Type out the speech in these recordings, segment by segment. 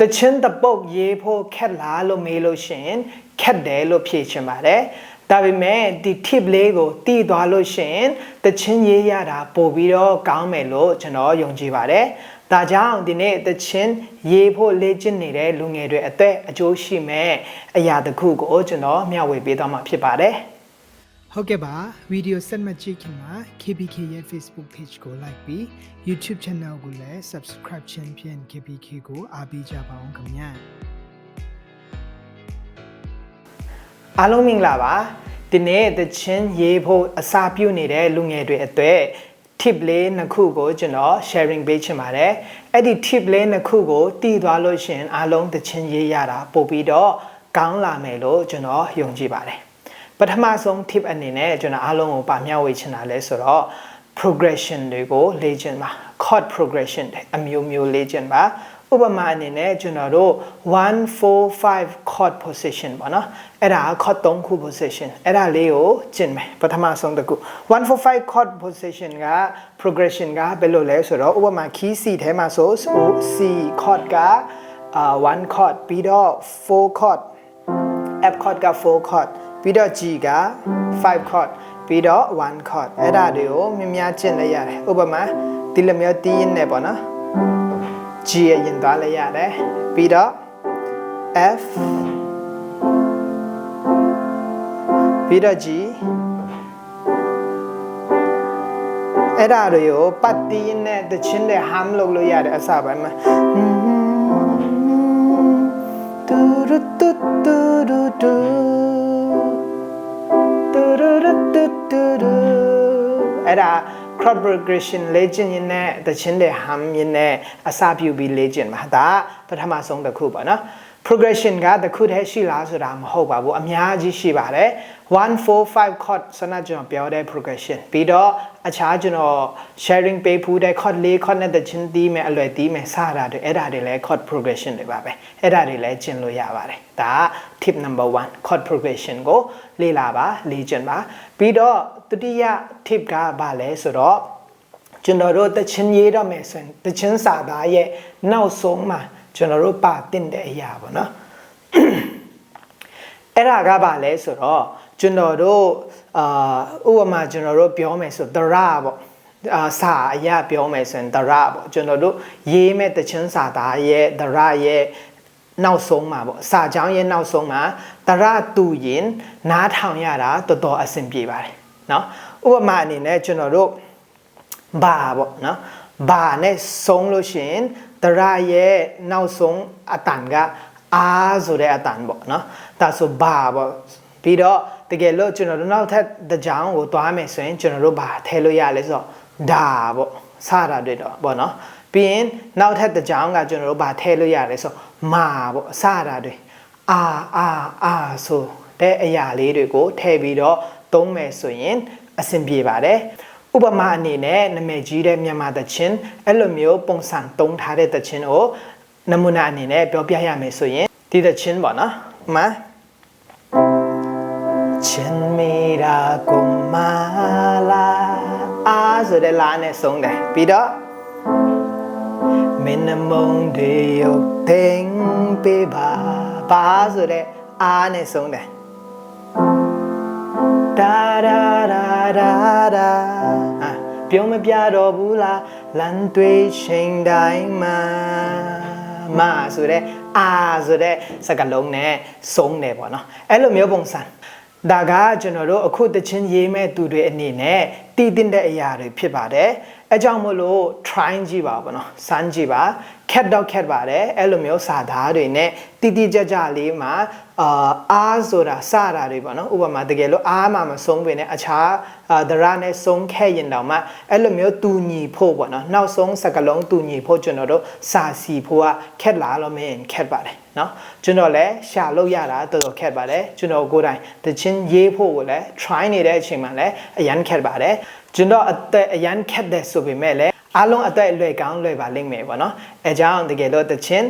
တချင်းတပုတ်ရေးဖို့ခက်လားလို့မေးလို့ရှရင်ခက်တယ်လို့ဖြေချင်ပါတယ်ဒါပေမဲ့ဒီ tip လေးကိုတည်သွားလို့ရှရင်တချင်းရေးရတာပို့ပြီးတော့ကောင်းမယ်လို့ကျွန်တော်ယုံကြည်ပါတယ်ဒါကြောင့်ဒီနေ့တချင်းရေးဖို့လေ့ကျင့်နေတဲ့လူငယ်တွေအသက်အကျိုးရှိမဲ့အရာတစ်ခုကိုကျွန်တော်မျှဝေပေးသွားမှာဖြစ်ပါတယ် ဟုတ်ကဲ့ပါဗီဒီယိုဆက်မှတ်ကြည့်ခင်မှာ KBK ရဲ့ Facebook page ကို like ပြီး YouTube channel ကိုလည်း subscribe ချင်ဖြင့် KBK ကိုအားပေးကြပါအောင်ခင်ဗျာအားလုံးမင်္ဂလာပါဒီနေ့သချင်းရေးဖို့အစာပြုနေတဲ့လူငယ်တွေအတွက် tip လေးနှစ်ခုကိုကျွန်တော် sharing ပေးချင်ပါတယ်အဲ့ဒီ tip လေးနှစ်ခုကိုတည်သွားလို့ရှရင်အားလုံးသချင်းရေးရတာပို့ပြီးတော့ကောင်းလာမယ်လို့ကျွန်တော်ယုံကြည်ပါတယ် ပထမဆုံး tip အနေနဲ့ကျွန်တော်အားလုံးကိုပါမျှဝေချင်တာလဲဆိုတော့ progression တွေကိုလေ့ကျင့်ပါ chord progression တွေအမျိုးမျိုးလေ့ကျင့်ပါဥပမာအနေနဲ့ကျွန်တော်တို့145 chord position ပေါ့နော်အဲ့ဒါ chord 3ခု position အဲ့ဒါလေးကိုကျင့်မယ်ပထမဆုံးတစ်ခု145 chord position က progression ကဘယ်လိုလဲဆိုတော့ဥပမာ key C ထဲမှာဆို C chord ကအာ1 chord ပြီးတော့4 chord F chord က4 chord ပြီးတော့ G က5 chord ပြီးတော့1 chord အဲ့ဒါတွေကိုမြင်များကျင့်လိုက်ရတယ်ဥပမာဒီလိုမျိုးတီးရင်းနဲ့ပေါ့နော် G ရရင်သွားလိုက်ရတယ်ပြီးတော့ F ပြီးတော့ G အဲ့ဒါတွေကိုပတ်တီးနဲ့တချင်းတွေ hum လုပ်လို့ရတယ်အစပိုင်းမှာတူရတူတူတူတူ တူရတူတူတူအဲ့ဒါ chord progression လေ့ကျင့်ရင်းနဲ့တချင်းတွေ hum ရင်းနဲ့အစပြုပြီးလေ့ကျင့်မှာဒါပထမဆုံးတစ်ခုပေါ့နော် progression ကတစ်ခုတည်းရှိလားဆိုတာမဟုတ်ပါဘူးအများကြီးရှိပါတယ်145 chord ဆန္ဒကျွန်တော်ပြောတဲ့ progression ပြီးတော့အခြားကျွန်တော် sharing ပေးဖူးတဲ့ chord ၄ chord နဲ့တချင်းတီးမယ်အလွယ်တီးမယ်စတာတွေအဲ့ဒါတွေလည်း chord progression တွေပါပဲအဲ့ဒါတွေလည်းကျင့်လို့ရပါတယ်ဒါက tip number 1 chord progression ကိုလေ့လာပါလေ့ကျင့်ပါပြီးတော့ဒုတိယ tip ကဘာလဲဆိုတော့ကျွန်တော်တို့တချင်းရေးတော့မယ်ဆိုရင်တချင်းစာသားရဲ့နောက်ဆုံးမှာ ကျွန်တော်တို့ပါတင်တဲ့အရာပေါ့နော် အဲ့ဒါကဘာလဲဆိုတော့ကျွန်တော်တို့အာဥပမာကျွန်တော်တို့ပြောမယ်ဆိုတရပေါ့အာစာအရာပြောမယ်ဆိုရင်တရပေါ့ကျွန်တော်တို့ရေးမဲ့တချင်းစာသားရဲ့တရရဲ့နောက်ဆုံးမှာပေါ့စာကြောင်းရဲ့နောက်ဆုံးမှာတရတူရင်နားထောင်ရတာတော်တော်အဆင်ပြေပါတယ်เนาะဥပမာအနေနဲ့ကျွန်တော်တို့ဘာပေါ့เนาะဘာနဲ့ဆုံးလို့ရှိရင် တရရဲ့နောက်ဆုံးအတန်ကအာဆိုတဲ့အတန်ပေါ့နော်ဒါဆိုဘာပေါ့ပြီးတော့တကယ်လို့ကျွန်တော်တို့နောက်ထပ်တကြောင်ကိုသွားမယ်ဆိုရင်ကျွန်တော်တို့ဘာထည့်လို့ရလဲဆိုတော့ဒါပေါ့စတာတွေ့တော့ပေါ့နော်ပြီးရင်နောက်ထပ်တကြောင်ကကျွန်တော်တို့ဘာထည့်လို့ရလဲဆိုတော့မာပေါ့စတာတွေ့အာအာအာဆိုတဲ့အရာလေးတွေကိုထည့်ပြီးတော့သုံးမယ်ဆိုရင်အဆင်ပြေပါတယ် ဥပမာအနေနဲ့နာမည်ကြီးတဲ့မြန်မာသချင်းအဲ့လိုမျိုးပုံစံတုံးထားတဲ့သချင်းကိုနမူနာအနေနဲ့ပြောပြရမယ်ဆိုရင်ဒီသချင်းပေါ့နော်ဥမာချင်မီရာကုမာလာအားဆိုတဲ့လာနဲ့ဆုံးတယ်ပြီးတော့မင်းနမုံတွေရုပ်သိမ့်ပေးပါပါဆိုတဲ့အားနဲ့ဆုံးတယ် ဒါဒါဒါဒါဒါအာပြုံးမပြတော့ဘူးလားလမ်းတွေးချိန်တိုင်းမှာမဆိုတဲ့အာဆိုတဲ့စကားလုံးနဲ့ဆုံးတယ်ပေါ့နော်အဲ့လိုမျိုးပုံစံဒါကကျွန်တော်တို့အခုတချင်းရေးမဲ့သူတွေအနေနဲ့တည်တင်တဲ့အရာတွေဖြစ်ပါတယ်အဲကြောင့်မို့လို့ try ကြည့်ပါဘောနော်စမ်းကြည့်ပါ cat dog cat ပါတယ်အဲ့လိုမျိုးစာသားတွေနဲ့တိတိကျကျလေးမှာအာအားဆိုတာစတာတွေပေါ့နော်ဥပမာတကယ်လို့အားမှမဆုံးပင်နဲ့အခြားအာဒရနဲ့ဆုံးခဲ့ရင်တောင်မှအဲ့လိုမျိုးတူညီဖို့ပေါ့နော်နောက်ဆုံးစကလုံးတူညီဖို့ကျွန်တော်တို့စာစီဖို့ကခက်လာလို့မင်းခက်ပါတယ်နော်ကျွန်တော်လည်းရှာလို့ရတာတော်တော်ခက်ပါတယ်ကျွန်တော်ကိုယ်တိုင်တချင်းရေးဖို့ကိုလည်း try နေတဲ့အချိန်မှာလည်းအရန်ခက်ပါတယ်ကျွန်တော်အသက်အရန်ခက်တဲ့ဆိုပေမဲ့လည်း အားလုံးအသက်အလွယ်ကောင်းလွယ်ပါလိမ့်မယ်ပေါ့နော်အဲကြောင့်တကယ်လို့တချင်း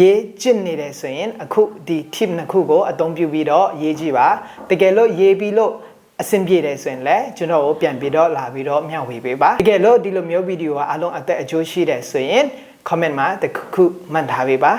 ရေးကျင့်နေတယ်ဆိုရင်အခုဒီ tip နှစ်ခုကိုအသုံးပြုပြီးတော့ရေးကြည့်ပါတကယ်လို့ရေးပြီးလို့အဆင်ပြေတယ်ဆိုရင်လည်းကျွန်တော်ကိုပြန်ပြီးတော့လာပြီးတော့မျှဝေပေးပါတကယ်လို့ဒီလိုမျိုးဗီဒီယိုကအားလုံးအသက်အကျိုးရှိတယ်ဆိုရင် comment မှာတစ်ခုခုမှတ်ထားပေးပါ